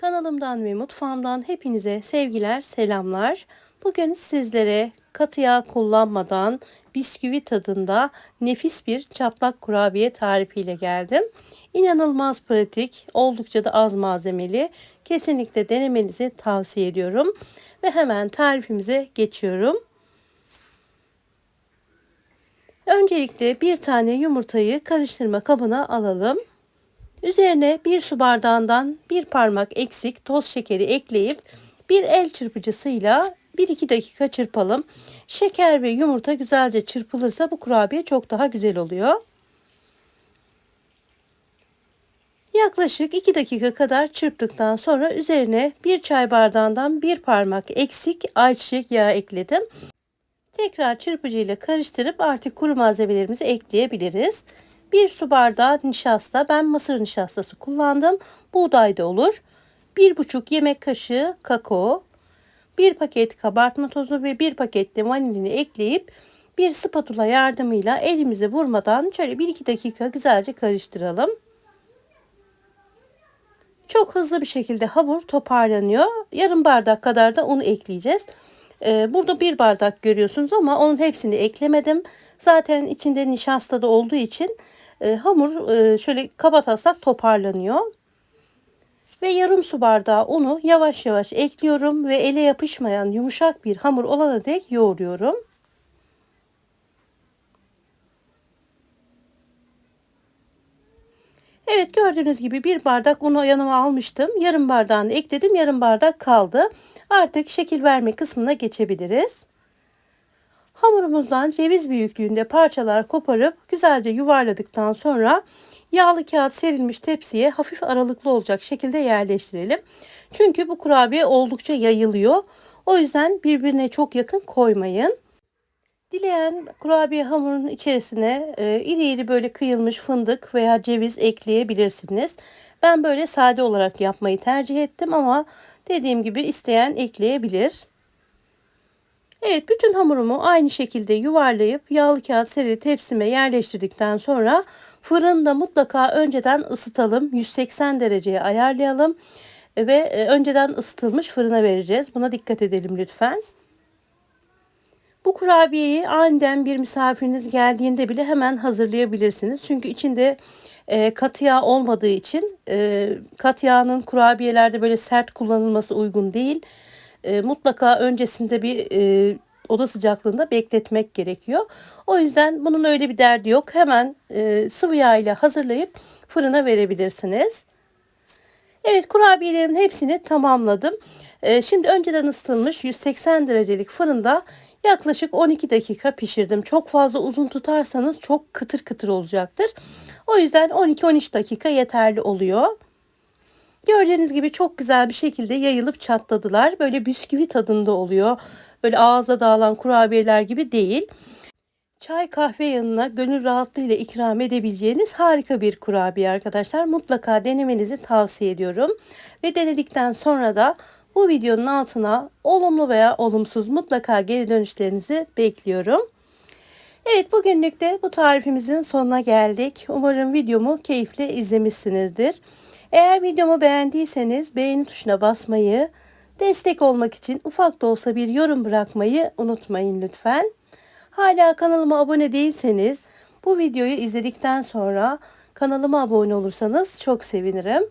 Kanalımdan ve mutfağımdan hepinize sevgiler, selamlar. Bugün sizlere katı yağ kullanmadan bisküvi tadında nefis bir çatlak kurabiye tarifiyle geldim. İnanılmaz pratik, oldukça da az malzemeli. Kesinlikle denemenizi tavsiye ediyorum. Ve hemen tarifimize geçiyorum. Öncelikle bir tane yumurtayı karıştırma kabına alalım. Üzerine bir su bardağından bir parmak eksik toz şekeri ekleyip bir el çırpıcısıyla 1-2 dakika çırpalım. Şeker ve yumurta güzelce çırpılırsa bu kurabiye çok daha güzel oluyor. Yaklaşık 2 dakika kadar çırptıktan sonra üzerine bir çay bardağından bir parmak eksik ayçiçek yağı ekledim. Tekrar çırpıcıyla karıştırıp artık kuru malzemelerimizi ekleyebiliriz. Bir su bardağı nişasta. Ben mısır nişastası kullandım. Buğday da olur. Bir buçuk yemek kaşığı kakao. Bir paket kabartma tozu ve bir paket de vanilini ekleyip bir spatula yardımıyla elimize vurmadan şöyle 1-2 dakika güzelce karıştıralım. Çok hızlı bir şekilde hamur toparlanıyor. Yarım bardak kadar da un ekleyeceğiz. Ee, burada bir bardak görüyorsunuz ama onun hepsini eklemedim. Zaten içinde nişasta da olduğu için e, hamur e, şöyle kaba taslak toparlanıyor. Ve yarım su bardağı unu yavaş yavaş ekliyorum ve ele yapışmayan yumuşak bir hamur olana dek yoğuruyorum. Evet gördüğünüz gibi bir bardak unu yanıma almıştım. Yarım bardağını ekledim. Yarım bardak kaldı. Artık şekil verme kısmına geçebiliriz. Hamurumuzdan ceviz büyüklüğünde parçalar koparıp güzelce yuvarladıktan sonra yağlı kağıt serilmiş tepsiye hafif aralıklı olacak şekilde yerleştirelim. Çünkü bu kurabiye oldukça yayılıyor. O yüzden birbirine çok yakın koymayın. Dileyen kurabiye hamurunun içerisine e, iri iri böyle kıyılmış fındık veya ceviz ekleyebilirsiniz. Ben böyle sade olarak yapmayı tercih ettim ama dediğim gibi isteyen ekleyebilir. Evet bütün hamurumu aynı şekilde yuvarlayıp yağlı kağıt serili tepsime yerleştirdikten sonra fırında mutlaka önceden ısıtalım. 180 dereceye ayarlayalım ve e, önceden ısıtılmış fırına vereceğiz. Buna dikkat edelim lütfen. Bu kurabiyeyi aniden bir misafiriniz geldiğinde bile hemen hazırlayabilirsiniz. Çünkü içinde e, katı yağ olmadığı için e, kat yağının kurabiyelerde böyle sert kullanılması uygun değil. E, mutlaka öncesinde bir e, oda sıcaklığında bekletmek gerekiyor. O yüzden bunun öyle bir derdi yok. Hemen e, sıvı yağ ile hazırlayıp fırına verebilirsiniz. Evet kurabiyelerimin hepsini tamamladım. E, şimdi önceden ısıtılmış 180 derecelik fırında yaklaşık 12 dakika pişirdim. Çok fazla uzun tutarsanız çok kıtır kıtır olacaktır. O yüzden 12-13 dakika yeterli oluyor. Gördüğünüz gibi çok güzel bir şekilde yayılıp çatladılar. Böyle bisküvi tadında oluyor. Böyle ağza dağılan kurabiyeler gibi değil. Çay kahve yanına gönül rahatlığıyla ikram edebileceğiniz harika bir kurabiye arkadaşlar. Mutlaka denemenizi tavsiye ediyorum. Ve denedikten sonra da bu videonun altına olumlu veya olumsuz mutlaka geri dönüşlerinizi bekliyorum. Evet bugünlük de bu tarifimizin sonuna geldik. Umarım videomu keyifle izlemişsinizdir. Eğer videomu beğendiyseniz beğeni tuşuna basmayı, destek olmak için ufak da olsa bir yorum bırakmayı unutmayın lütfen. Hala kanalıma abone değilseniz bu videoyu izledikten sonra kanalıma abone olursanız çok sevinirim.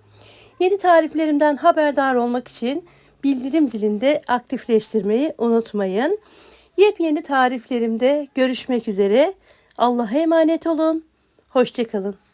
Yeni tariflerimden haberdar olmak için bildirim zilinde aktifleştirmeyi unutmayın. Yepyeni tariflerimde görüşmek üzere. Allah'a emanet olun. Hoşçakalın.